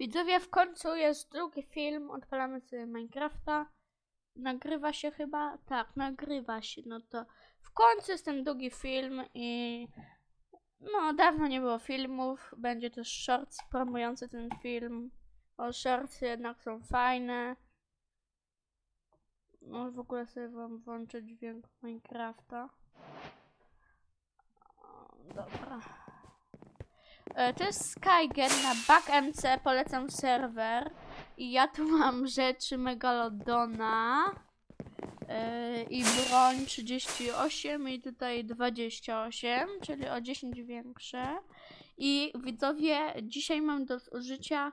Widzowie, w końcu jest drugi film. Odpalamy sobie Minecrafta. Nagrywa się chyba? Tak, nagrywa się. No to w końcu jest ten drugi film i no dawno nie było filmów. Będzie też shorts promujący ten film. O, shorts jednak są fajne. No w ogóle sobie wam włączę dźwięk Minecrafta. Dobra. E, To jest Skygen na BackMC, polecam serwer. I ja tu mam rzeczy Megalodona. e, I broń 38 i tutaj 28, czyli o 10 większe. I widzowie, dzisiaj mam do użycia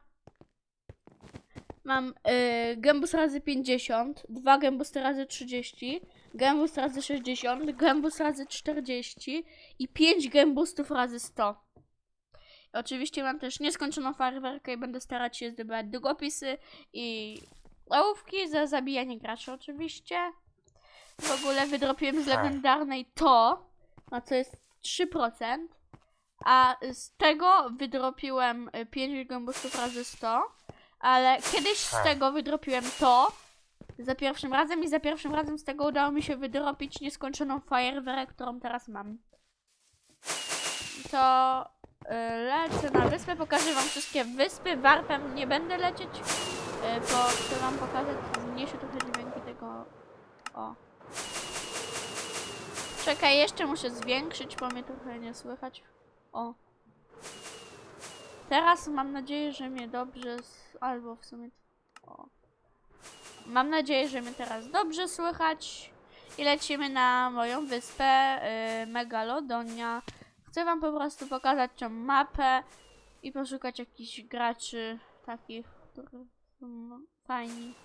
Mam y, gębus razy 50, dwa gębus razy 30, gębus razy 60, gębus razy 40 i 5 gębustów razy 100. Oczywiście mam też nieskończoną fajerwerkę i będę starać się zdobywać długopisy i ołówki za zabijanie graczy oczywiście. W ogóle wydropiłem z legendarnej to, na co jest 3%, a z tego wydropiłem y, 5 gębustów razy 100. Ale kiedyś z tego wydropiłem to za pierwszym razem i za pierwszym razem z tego udało mi się wydropić nieskończoną fajerwerę, którą teraz mam. To y, lecę na wyspę, pokażę wam wszystkie wyspy. Warpem nie będę lecieć, y, bo chcę wam pokazać, zmniejszę trochę dźwięki tego. O. Czekaj, jeszcze muszę zwiększyć, bo mnie trochę nie słychać. O. Teraz mam nadzieję, że mnie dobrze. s- Albo w sumie. O. Mam nadzieję, że mnie teraz dobrze słychać. I lecimy na moją wyspę y, Megalodonia. Chcę wam po prostu pokazać tą mapę i poszukać jakichś graczy takich, którzy są fajni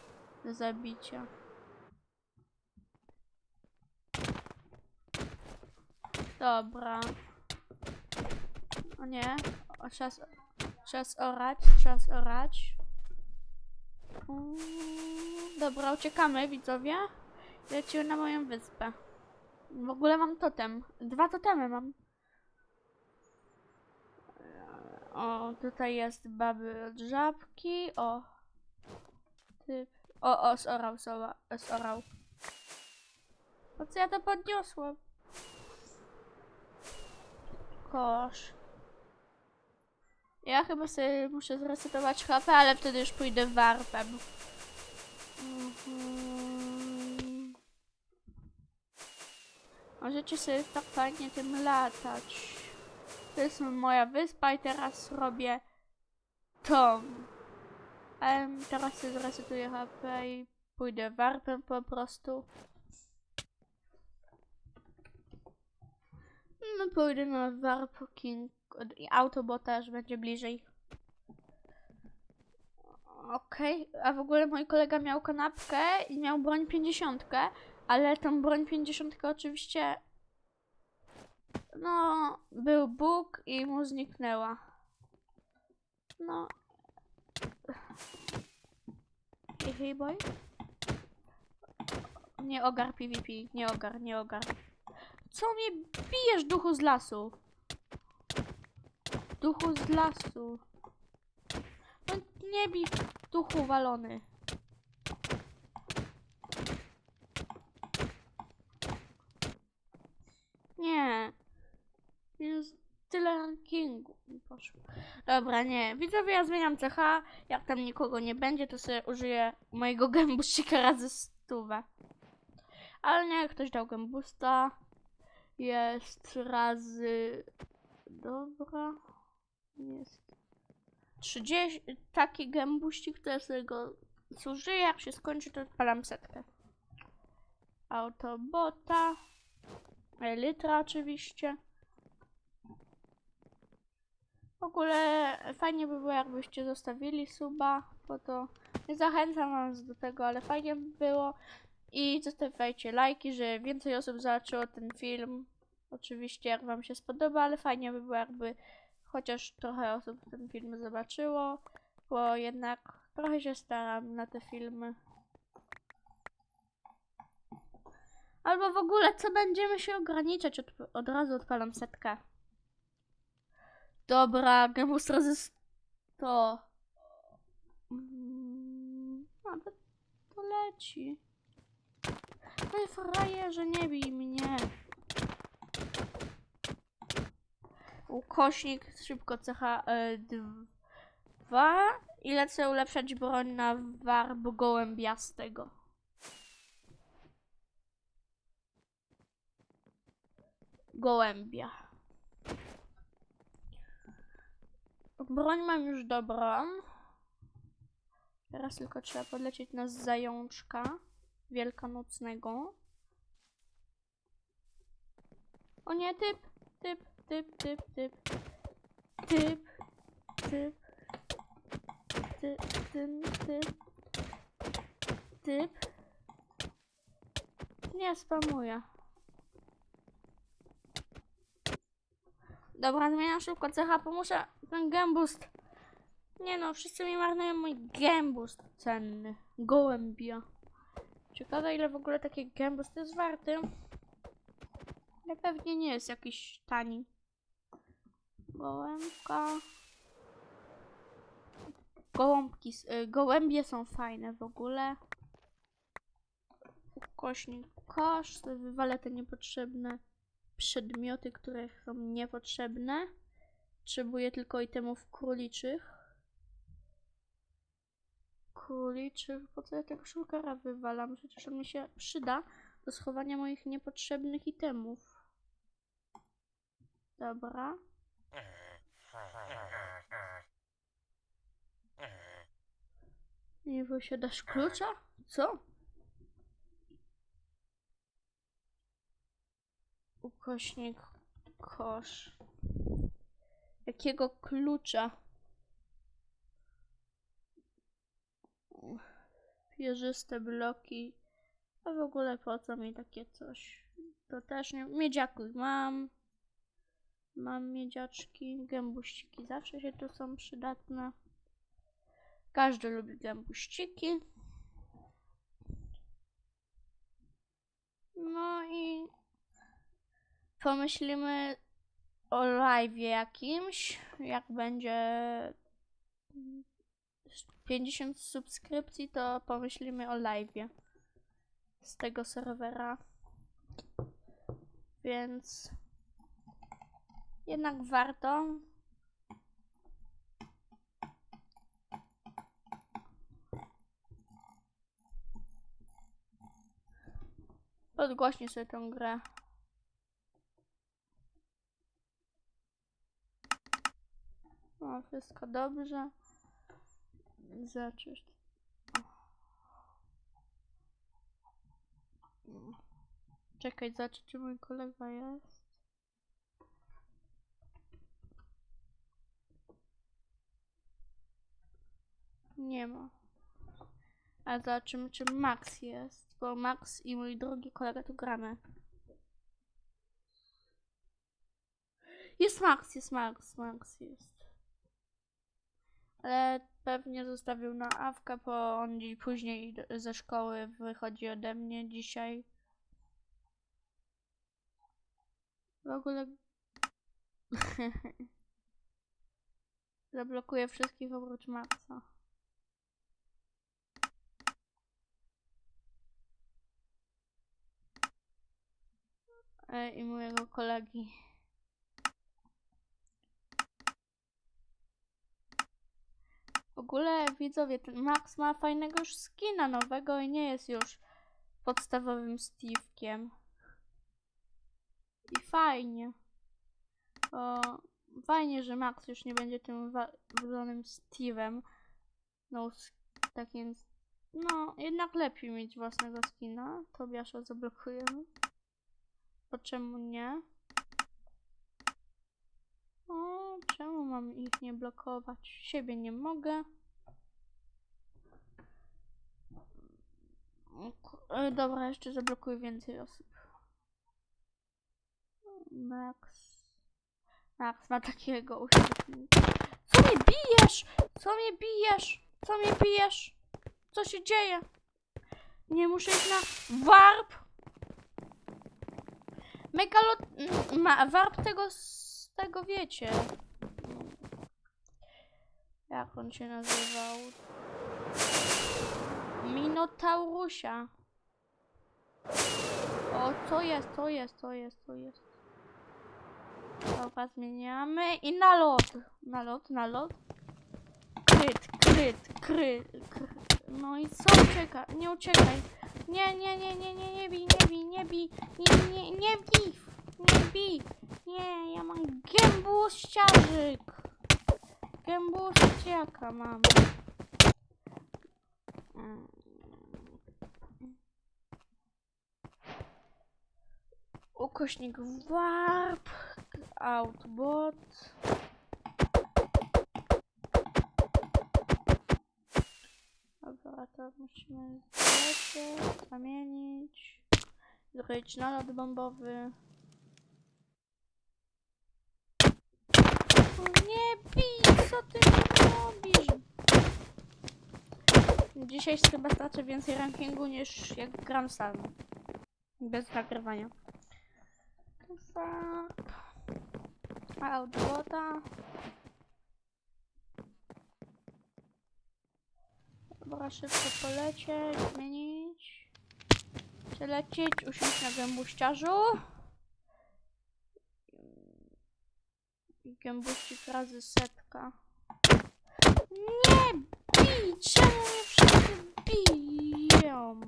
do zabicia. Dobra. O nie. O, czas, czas orać, czas orać. Mm, Dobra, uciekamy, widzowie. Lecimy na moją wyspę. W ogóle mam totem. Dwa totemy mam. O, tutaj jest baby od żabki. O. Typ. O, o, zorał, zorał. zorał. Po co ja to podniosłem? Kosz. Ja chyba sobie muszę zresetować HP, ale wtedy już pójdę warpem. Mhm. Możecie sobie tak fajnie tym latać. To jest moja wyspa i teraz robię tą. Ale teraz sobie zresetuję HP i pójdę warpem po prostu. No pójdę na warp king. Autobota aż będzie bliżej. Okej, a w ogóle mój kolega miał kanapkę i miał broń 50, ale tą broń 50 oczywiście no, był Bóg i mu zniknęła. No. Hey, hey boy? Nie ogar PvP, nie ogar, nie ogar. Co mnie bijesz, duchu z lasu? Duchu z lasu. No nie bij, duchu walony. Nie. Jest tyle rankingu poszło. Dobra, nie. Widzowie, ja zmieniam CH. Jak tam nikogo nie będzie, to sobie użyję mojego gębusika razy stówę. Ale nie, ktoś dał gębusta. Jest razy... Dobra. Jest. 30... Taki gębuścik, to ja sobie go zużyję. Jak się skończy, to odpalam setkę. Autobota. Litra oczywiście. W ogóle fajnie by było, jakbyście zostawili suba, bo to nie zachęcam was do tego, ale fajnie by było. I zostawiajcie lajki, że więcej osób zobaczyło ten film. Oczywiście, jak wam się spodoba, ale fajnie by było, jakby chociaż trochę osób ten film zobaczyło, bo jednak trochę się staram na te filmy. Albo w ogóle, co będziemy się ograniczać? Od, od razu odpalam setkę. Dobra, Gemus razy 100. A, to, to leci. No i frajerze, nie bij mnie. Ukośnik, szybko cecha 2 i lecę ulepszać broń na warb gołębiastego. Gołębia. Broń mam już dobrą. Teraz tylko trzeba podlecieć na zajączka wielkanocnego. O nie, typ, typ, typ, typ, typ, typ, typ, typ, typ, typ, typ. Nie spamuję. Dobra, zmieniam szybko cecha, bo muszę ten gembust. Nie no, wszyscy mi marnują mój gembust cenny. Gołębia. Ciekawe ile w ogóle taki gembust jest warty. Ale pewnie nie jest jakiś tani. Gołębka. Gołąbki, y, gołębie są fajne w ogóle. Ukośnik kosz, wywalę te niepotrzebne przedmioty, które są niepotrzebne. Potrzebuję tylko itemów króliczych. Króliczych, po co ja tego szulkara wywalam? Przecież on mi się przyda do schowania moich niepotrzebnych itemów. Dobra. Nie posiadasz klucza? Co? Ukośnik kosz. Jakiego klucza? Pierzyste bloki. A w ogóle po co mi takie coś? To też nie. Miedziakuj mam. Mam miedziaczki. Gębuściki zawsze się tu są przydatne. Każdy lubi gębuściki. No i pomyślimy o live jakimś, jak będzie 50 subskrypcji, to pomyślimy o live z tego serwera. Więc jednak warto. Podgłośnię sobie tę grę. O, wszystko dobrze. Zaczysz. Czekaj, zobaczę, czy mój kolega jest. Nie ma. A zobaczymy, czy Max jest, bo Max i mój drugi kolega tu gramy. Jest Max, jest Max, Max jest. Ale pewnie zostawił na awkę, bo on dziś później ze szkoły wychodzi ode mnie dzisiaj. W ogóle... Zablokuję wszystkich oprócz Maxa. E, I mojego kolegi. Ogóle widzowie, ten Max ma fajnego już skina nowego i nie jest już podstawowym Steve'kiem. I fajnie. Bo fajnie, że Max już nie będzie tym walonym Steve'em. No, takim. No, jednak lepiej mieć własnego skina. Tobiasza zablokujemy. Bo czemu nie? O, czemu mam ich nie blokować? Siebie nie mogę. E, Dobra, jeszcze zablokuję więcej osób. Max. Max ma takiego uśmiechnięcia. Co mnie bijesz? Co mnie bijesz? Co mnie bijesz? Co się dzieje? Nie muszę iść na warp. Megalot... Ma, warp tego... z tego wiecie. Jak on się nazywał? Minotaurusia. O, to jest, to jest, to jest, to jest. Dobra, zmieniamy i na lot. Na lot, na lot. Kryt, kryt, kryt, kryt. No i co ucieka? Nie uciekaj. Nie, nie, nie, nie, nie, nie bij, nie bij, nie bij, nie, nie, nie bij, nie bij. Nie, ja mam gębuściarzyk. Gębuściaka mam. Ukośnik warp, outbot. Dobra, to musimy zamienić, zrobić nalot bombowy. Nie bij, co ty robisz? Dzisiaj chyba stracę więcej rankingu niż jak gram sam. Bez nagrywania. Warp. Outbota. Dobra, szybko polecieć, zmienić. Przelecieć, usiąść na gębuściarzu. I gębuścik razy setka. Nie bij! Czemu mnie wszyscy biją?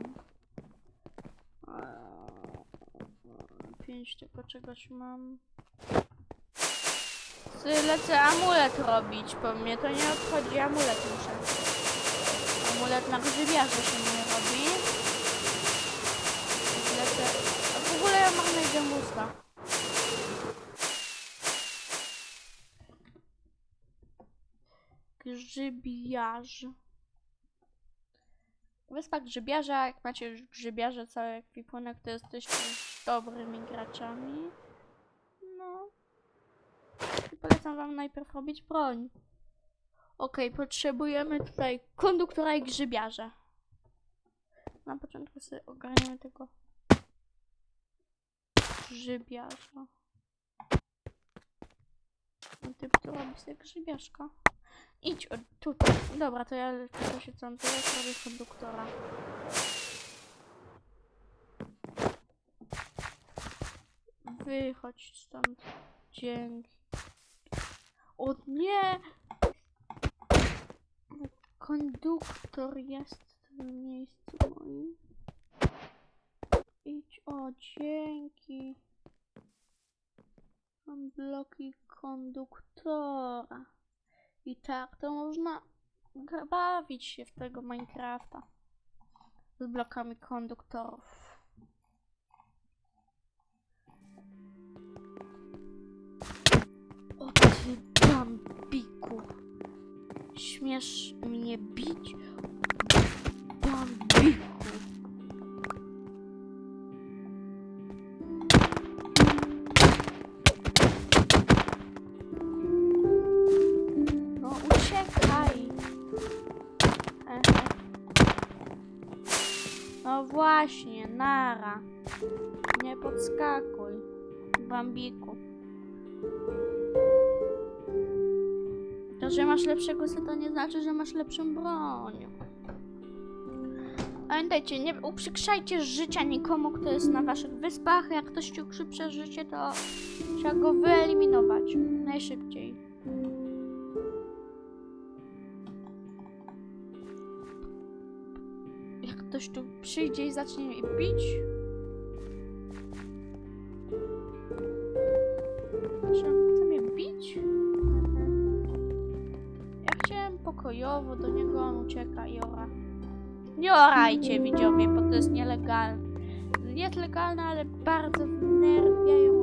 Eee, Pięć tylko czegoś mam. Lecę amulet robić, bo mnie to nie obchodzi. Amulet muszę. Amulet na grzybiarze się nie robi. Lecę. A w ogóle ja mam najgębusta. Grzybiarz. Wyspa grzybiarza, jak macie już grzybiarze cały ekwipunek, to jesteście dobrymi graczami. No. I polecam wam najpierw robić broń. Okej, potrzebujemy tutaj konduktora i grzybiarza. Na początku sobie ogarniemy tego grzybiarza. No typ to robi sobie grzybiaszka. Idź od tutaj. Dobra, to ja tylko się tam tyle konduktora. Wychodź stąd. Dzięki. O nie! Konduktor jest w tym miejscu moim. Idź, o dzięki. Mam bloki konduktora. I tak to można bawić się w tego Minecrafta. Z blokami konduktorów. O ty bambiku. Śmiesz mnie bić? Bambiku. Właśnie, nara. Nie podskakuj, bambiku. To, że masz lepszego seta nie znaczy, że masz lepszą broń. Pamiętajcie, nie uprzykrzajcie życia nikomu, kto jest na waszych wyspach. Jak ktoś ci ukrzyprze życie, to trzeba go wyeliminować najszybciej. Jak ktoś tu przyjdzie i zacznie mnie bić. Czy on chce mnie bić? Mhm. Ja chciałem pokojowo do niego, on ucieka i ora. Nie orajcie, widzowie, bo to jest nielegalne. Jest legalne, ale bardzo wnerwiające.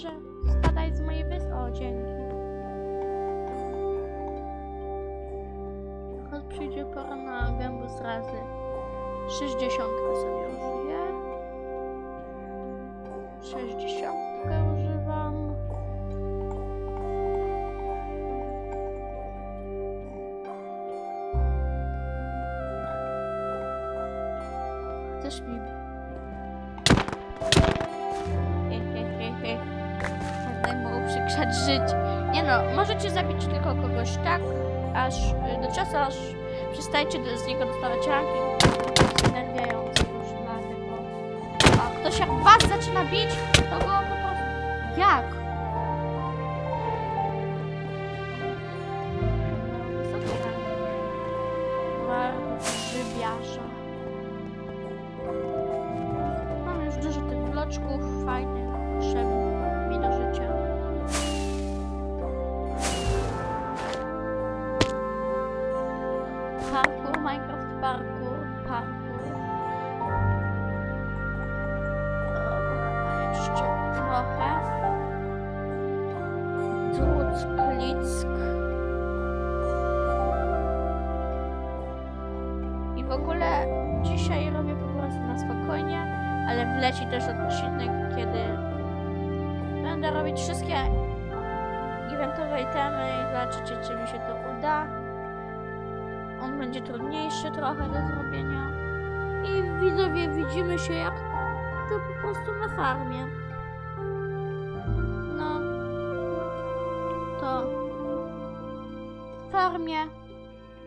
Frajerze, spadaj z mojej wyspy. O, dzięki. Choć przyjdzie pora na gębus razy 60 sobie użyję. 60 no, możecie zabić tylko kogoś tak, aż y, do czasu, aż przestajecie z niego dostawać jest wnerwiające już dlatego. A ktoś jak was zaczyna bić, to go po prostu... Jak? Ale wleci też odcinek, kiedy będę robić wszystkie eventowe itemy i zobaczycie, czy mi się to uda. On będzie trudniejszy trochę do zrobienia. I widzowie, widzimy się jak to po prostu na farmie. No. To farmie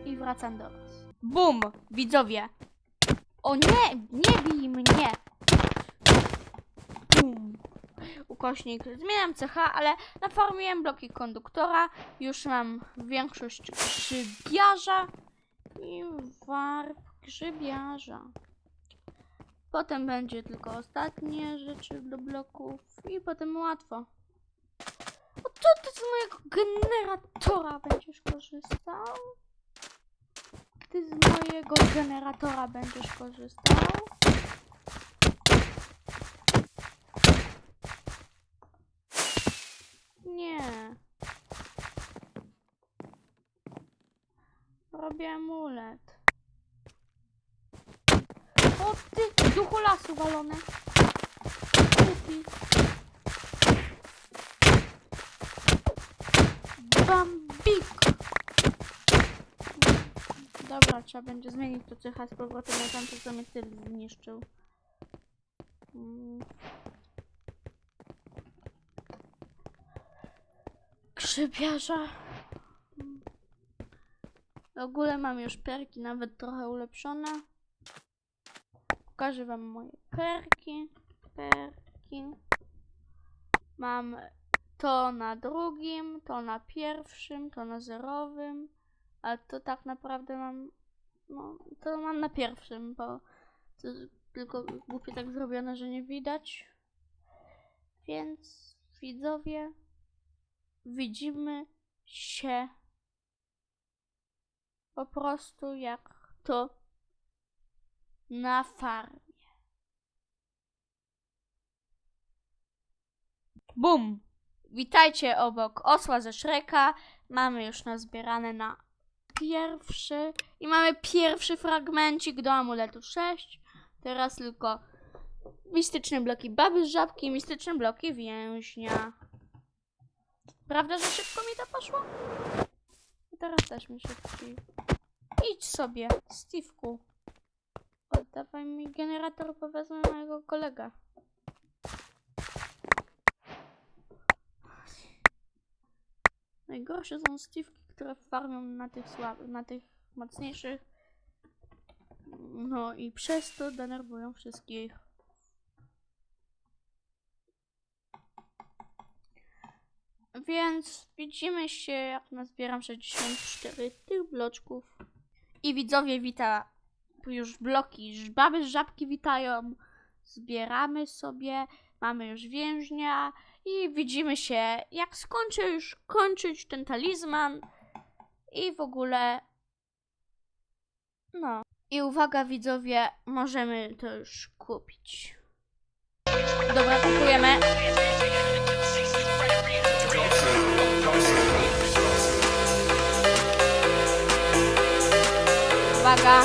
i wracam do was. Bum! Widzowie! O nie! Nie bij mnie! Bum! Ukośnik. Zmieniam CH, ale nafarmiłem bloki konduktora. Już mam większość grzybiarza i warp grzybiarza. Potem będzie tylko ostatnie rzeczy do bloków i potem łatwo. O to ty z mojego generatora będziesz korzystał? Ty z mojego generatora będziesz korzystał? Nie. Robię amulet. O ty, duchu lasu walone. Kupi. Bambik. Dobra, trzeba będzie zmienić to cecha z powrotem na tamto, co mnie tyl zniszczył. Mm. W ogóle mam już perki, nawet trochę ulepszone. Pokażę wam moje perki. Perki. Mam to na drugim, to na pierwszym, to na zerowym. A to tak naprawdę mam. No, to mam na pierwszym, bo to tylko głupie tak zrobione, że nie widać. Więc widzowie, widzimy się po prostu jak to na farmie. Bum! Witajcie obok osła ze Shreka. Mamy już nazbierane na pierwszy i mamy pierwszy fragmencik do amuletu 6. Teraz tylko mistyczne bloki baby z żabki, mistyczne bloki więźnia. Prawda, że szybko mi to poszło? Teraz też mi szybciej. Idź sobie, Steve'ku. Oddawaj mi generator, bo wezmę mojego kolega. Najgorsze są Steve'ki, które farmią na tych na tych mocniejszych. No i przez to denerwują wszystkich. Więc widzimy się, jak nazbieram 64 tych bloczków. I widzowie wita już bloki. Żbaby z żabki witają. Zbieramy sobie. Mamy już więźnia. I widzimy się, jak skończę już kończyć ten talizman. I w ogóle. No. I uwaga, widzowie, możemy to już kupić. Dobra, kupujemy. Uwaga.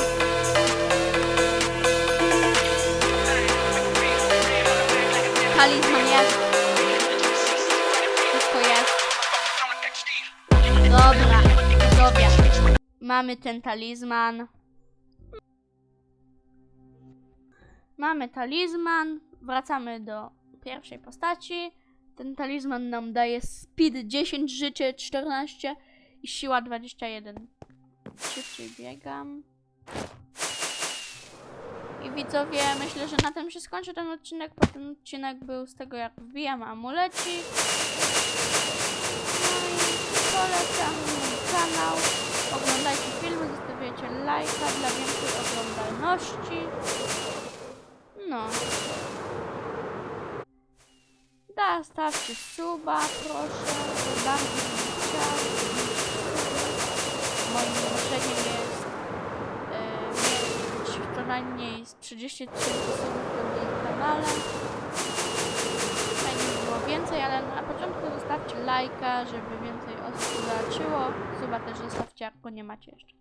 Talizman jest. Wszystko jest. Dobra, widzowie. Mamy ten talizman. Mamy talizman. Wracamy do pierwszej postaci. Ten talizman nam daje speed 10, życie 14 i siła 21. Szybciej biegam. I widzowie, myślę, że na tym się skończy ten odcinek, bo ten odcinek był z tego, jak wbijam amulecik. No i polecam mój kanał. Oglądajcie filmy, zostawiajcie lajka dla większej oglądalności. No. Da, stawcie suba, proszę. Bardzo bym chciał. Moim marzeniem jest najmniej z 30 tysięcy subów na kanale. Fajnie by było więcej, ale na początku zostawcie lajka, żeby więcej osób zobaczyło. Suba też zostawcie, jak go nie macie jeszcze.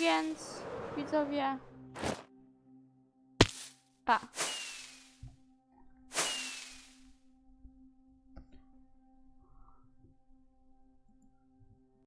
Więc widzowie. Pa.